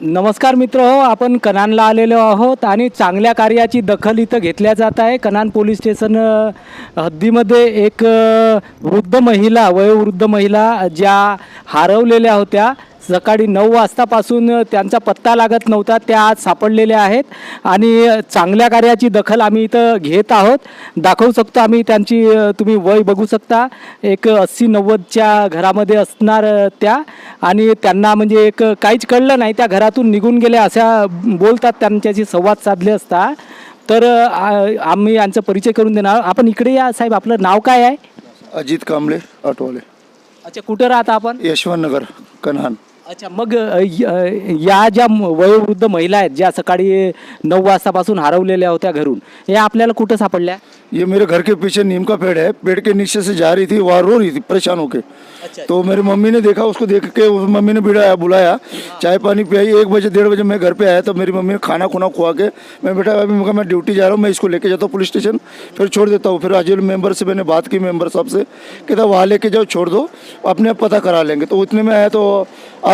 नमस्कार मित्र हो आपण कनानला आलेलो आहोत आणि चांगल्या कार्याची दखल इथं घेतल्या जात आहे. कनान पोलीस स्टेशन हद्दीमध्ये एक वृद्ध महिला वयोवृद्ध महिला ज्या हरवलेल्या होत्या सकाळी नऊ वाजतापासून त्यांचा पत्ता लागत नव्हता त्या आज सापडलेल्या आहेत. आणि चांगल्या कार्याची दखल आम्ही इथं घेत आहोत. दाखवू शकतो आम्ही त्यांची तुम्ही वय बघू शकता. एक अस्सी नव्वदच्या घरामध्ये असणार त्या. आणि त्यांना म्हणजे एक काहीच कळलं नाही त्या घरातून निघून गेल्या अशा बोलतात त्यांच्याशी संवाद साधले असता. तर आम्ही यांचा परिचय करून देणार आपण इकडे या साहेब आपलं नाव काय आहे? अजित कांबळे ऑटोवाले अच्छा कुठं राहता आपण? यशवंत नगर कन्हान. अच्छा मग अ, य- या ज्या म- वयोवृद्ध महिला आहेत ज्या सकाळी नऊ वाजतापासून हरवलेल्या होत्या घरून या आपल्याला कुठं सापडल्या? ये मेरे घर के पीछे नीम का पेड़ है। पेड़ के नीचे से जा रही थी वहाँ रो रही थी परेशान होके। अच्छा तो मेरी मम्मी ने देखा उसको देख के उस मम्मी ने बिड़ाया बुलाया चाय पानी पियाई। एक बजे डेढ़ बजे मैं घर पे आया तो मेरी मम्मी ने खाना खुना खुआ के मैं बेटा अभी मैं कहा, मैं ड्यूटी जा रहा हूँ मैं इसको लेके जाता हूँ पुलिस स्टेशन फिर छोड़ देता हूँ। फिर अजील मेंबर से मैंने बात की मेंबर साहब से कहता वहाँ लेके जाओ छोड़ दो अपने आप पता करा लेंगे। तो उतने में आया तो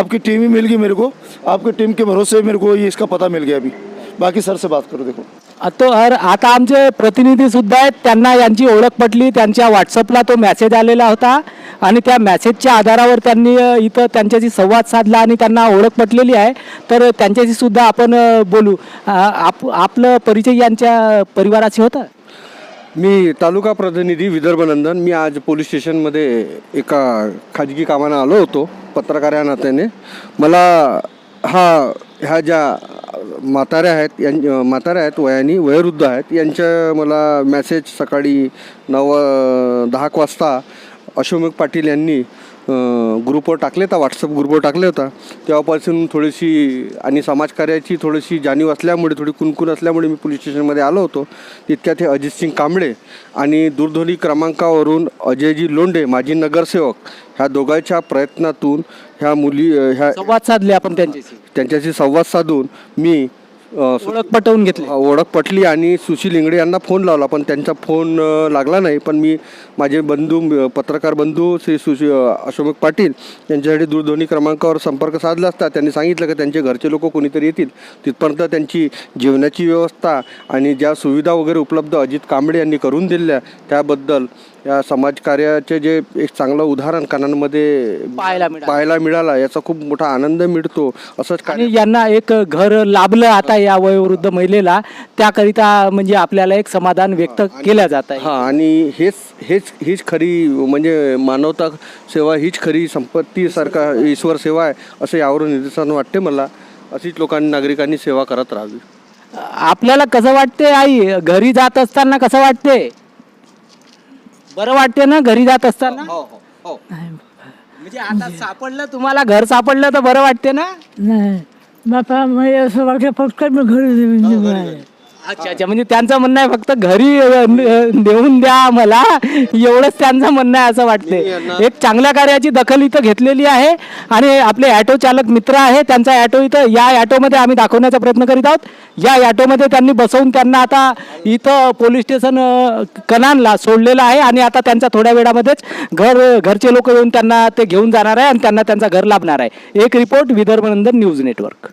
आपकी टीम ही मिल गई मेरे को। आपकी टीम के भरोसे मेरे को ये इसका पता मिल गया अभी। बाकी सर से बात करो देखो। तो हर आता आमचे प्रतिनिधी सुद्धा आहेत त्यांना यांची ओळख पटली त्यांच्या व्हॉट्सअपला तो मेसेज आलेला होता आणि त्या मेसेजच्या आधारावर त्यांनी इथं त्यांच्याशी संवाद साधला आणि त्यांना ओळख पटलेली आहे. तर त्यांच्याशी सुद्धा आपण बोलू. आप आपलं परिचय यांच्या परिवाराशी होतं? मी तालुका प्रतिनिधी विदर्भ नंदन. मी आज पोलीस स्टेशनमध्ये एका खाजगी कामानं आलो होतो. पत्रकार या नात्याने. मला हा ह्या ज्या म्हाताऱ्या आहेत यां म्हाताऱ्या आहेत वयानी वयोवृद्ध आहेत यांच्या मला मॅसेज सकाळी नऊ दहा एक वाजता अशोक पाटील यांनी ग्रुपवर टाकले होता व्हॉट्सअप ग्रुपवर टाकले होता. तेव्हापासून थोडीशी आणि समाजकार्याची थोडीशी जाणीव असल्यामुळे थोडी कुणकुण असल्यामुळे मी पोलीस स्टेशनमध्ये आलो होतो. तितक्यात हे अजितसिंग कांबळे आणि दूरध्वनी क्रमांकावरून अजयजी लोंढे माजी नगरसेवक ह्या दोघांच्या प्रयत्नातून ह्या मुली ह्या संवाद साधले आपण त्यांच्याशी. त्यांच्याशी संवाद साधून मी अं, सु- ओळख पटवून घेतली. ओळख पटली आणि सुशील इंगडे यांना फोन लावला पण त्यांचा फोन अ, लागला नाही. पण मी माझे बंधू अ, पत्रकार बंधू श्री सुशी अ, अशोक पाटील यांच्यासाठी दूरध्वनी क्रमांकावर संपर्क साधला असता. त्यांनी सांगितलं की त्यांचे घरचे लोक कोणीतरी येतील. तिथपर्यंत त्यांची जेवणाची व्यवस्था आणि ज्या सुविधा वगैरे उपलब्ध अजित कांबळे यांनी करून दिल्या त्याबद्दल या समाजकार्याचे जे एक चांगलं उदाहरण कानांमध्ये पाहायला मिळालं. पाहायला मिळाला याचा खूप मोठा आनंद मिळतो असंच कार्य आणि यांना एक घर लाभलं आता या वयोवृद्ध महिलेला त्याकरिता म्हणजे आपल्याला एक समाधान व्यक्त केल्या जात आहे. हा आणि हेच हेच हीच खरी म्हणजे मानवता सेवा हीच खरी संपत्ती सारखा ईश्वर सेवा आहे असं यावरून निदर्शन वाटते मला. अशीच लोकांनी नागरिकांनी सेवा करत राहावी. आपल्याला कसं वाटते आई? घरी जात असताना कसं वाटते बरं वाटते ना घरी जात असताना? म्हणजे आता सापडलं तुम्हाला घर सापडलं तर बरं वाटते ना? नाही. बापा असं वाटतं फक्त मी घरी अच्छा अच्छा म्हणजे त्यांचं म्हणणं आहे फक्त घरी अ, न- अ, नेऊन द्या मला एवढंच त्यांचं म्हणणं आहे असं वाटते. एक चांगल्या कार्याची दखल इथं घेतलेली आहे आणि आपले ॲटो चालक मित्र आहे त्यांचा ॲटो इथं या ॲटोमध्ये आम्ही दाखवण्याचा प्रयत्न करीत आहोत. या ॲटोमध्ये त्यांनी बसवून त्यांना आता इथं पोलीस स्टेशन कनानला सोडलेलं आहे आणि आता त्यांचा थोड्या वेळामध्येच घर घरचे लोक येऊन त्यांना ते घेऊन जाणार आहे आणि त्यांना त्यांचा घर लाभणार आहे. एक report Vidarbha Nandan news network.